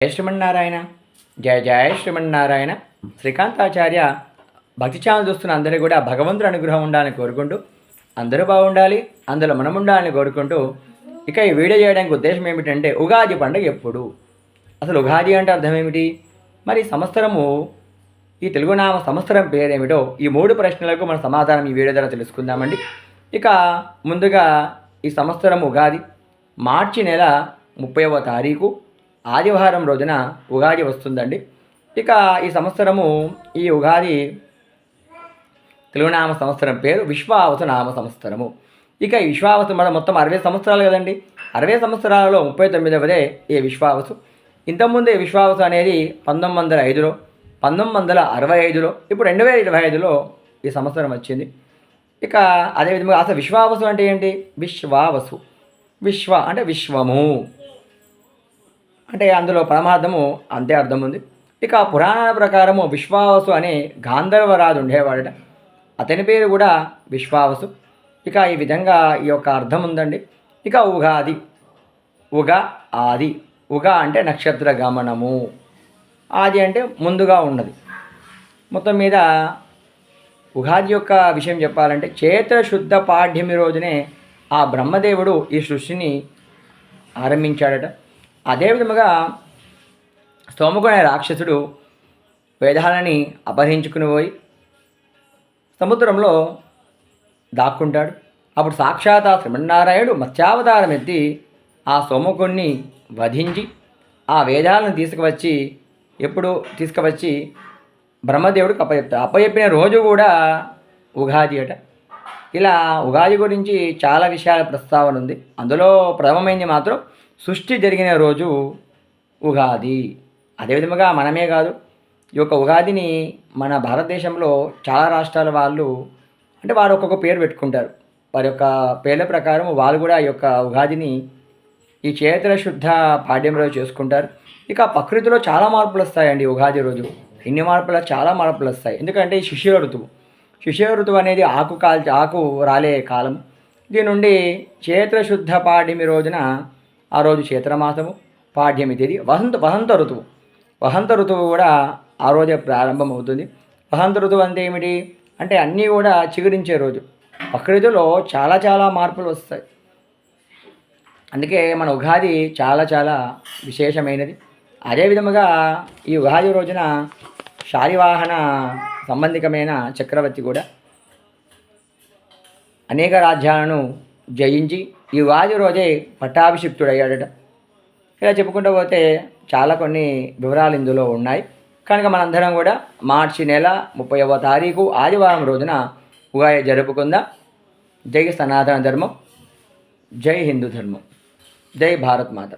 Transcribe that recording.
జయ శ్రీమన్నారాయణ జయ జయ శ్రీమన్నారాయణ శ్రీకాంతాచార్య భక్తి ఛానల్ చూస్తున్న అందరూ కూడా భగవంతుడు అనుగ్రహం ఉండాలని కోరుకుంటూ అందరూ బాగుండాలి అందులో మనం ఉండాలని కోరుకుంటూ ఇక ఈ వీడియో చేయడానికి ఉద్దేశం ఏమిటంటే ఉగాది పండుగ ఎప్పుడు? అసలు ఉగాది అంటే అర్థం ఏమిటి? మరి సంవత్సరము ఈ తెలుగునామ సంవత్సరం పేరేమిటో ఈ మూడు ప్రశ్నలకు మన సమాధానం ఈ వీడియో ద్వారా తెలుసుకుందామండి. ఇక ముందుగా ఈ సంవత్సరం ఉగాది మార్చి నెల ముప్పైవ తారీఖు. ఆదివారం రోజున ఉగాది వస్తుందండి. ఇక ఈ సంవత్సరము ఈ ఉగాది తెలుగునామ సంవత్సరం పేరు విశ్వావసు నామ సంవత్సరము. ఇక ఈ విశ్వావసు మన మొత్తం అరవై సంవత్సరాలు కదండి. అరవై సంవత్సరాలలో ముప్పై తొమ్మిదవదే ఈ విశ్వావసు ఇంతకుముందే విశ్వావసు అనేది పంతొమ్మిది వందల ఐదులో పంతొమ్మిది వందల అరవై ఐదులో ఇప్పుడు రెండు వేల ఇరవై ఐదులో ఈ సంవత్సరం వచ్చింది. ఇక అదేవిధంగా అసలు విశ్వావసు అంటే ఏంటి? విశ్వావసు. విశ్వ అంటే విశ్వము. అంటే అందులో పరమార్థము అంతే అర్థం ఉంది ఇక పురాణాల ప్రకారము విశ్వావసు అనే గాంధర్వరాజు ఉండేవాడట. అతని పేరు కూడా విశ్వావసు. ఇక ఈ విధంగా ఈ యొక్క అర్థం ఉందండి ఇక ఉగాది. ఉగ ఆది. ఉగ అంటే నక్షత్ర గమనము. ఆది అంటే ముందుగా ఉన్నది. మొత్తం మీద ఉగాది యొక్క విషయం చెప్పాలంటే చేత శుద్ధ పాఠ్యమి రోజునే ఆ బ్రహ్మదేవుడు ఈ సృష్టిని ఆరంభించాడట. అదేవిధముగా సోమగుణ రాక్షసుడు వేదాలని అపహరించుకుని పోయి సముద్రంలో దాక్కుంటాడు. అప్పుడు సాక్షాత్ ఆ శ్రీమన్నారాయణుడు మత్స్యావతారం ఎత్తి ఆ సోమకుణ్ణి వధించి ఆ వేదాలను తీసుకువచ్చి ఎప్పుడు తీసుకువచ్చి బ్రహ్మదేవుడికి అప్పచెప్తాడు అప్పచెప్పిన రోజు కూడా ఉగాది అట. ఇలా ఉగాది గురించి చాలా విషయాల ప్రస్తావన ఉంది. అందులో ప్రథమమైంది మాత్రం సృష్టి జరిగిన రోజు ఉగాది. అదేవిధముగా మనమే కాదు ఈ యొక్క ఉగాదిని మన భారతదేశంలో చాలా రాష్ట్రాల వాళ్ళు అంటే వారు ఒక్కొక్క పేరు పెట్టుకుంటారు. వారి యొక్క పేర్ల ప్రకారం వాళ్ళు కూడా ఈ యొక్క ఉగాదిని ఈ చేతుల శుద్ధ పాడ్యం రోజు చేసుకుంటారు. ఇక ప్రకృతిలో చాలా మార్పులు వస్తాయండి ఉగాది రోజు. ఇన్ని మార్పులు చాలా మార్పులు వస్తాయి. ఎందుకంటే ఈ శిశిర ఋతువు. శిశిర ఋతువు అనేది ఆకు కాల్చి ఆకు రాలే కాలం. దీని నుండి చేతుల శుద్ధ పాడ్యమి రోజున ఆ రోజు చైత్రమాసము పాఠ్యం తేదీ వసంత వసంత ఋతువు. వసంత ఋతువు కూడా ఆ రోజే ప్రారంభమవుతుంది. వసంత ఋతువు అంటే ఏమిటి? అంటే అన్నీ కూడా చిగురించే రోజు. ప్రకృతిలో చాలా చాలా మార్పులు వస్తాయి. అందుకే మన ఉగాది చాలా చాలా విశేషమైనది. అదేవిధముగా ఈ ఉగాది రోజున శారీవాహన సంబంధికమైన చక్రవర్తి కూడా అనేక రాజ్యాలను జయించి ఈ వాది రోజే పట్టాభిషిక్తుడయ్యాడట. ఇలా చెప్పుకుంటూ పోతే చాలా కొన్ని వివరాలు ఇందులో ఉన్నాయి. కనుక మనందరం కూడా మార్చి నెల ముప్పైవ తారీఖు ఆదివారం రోజున ఉగాది జరుపుకుందాం. జై సనాతన ధర్మం జై హిందూ ధర్మం జై భారత్ మాత.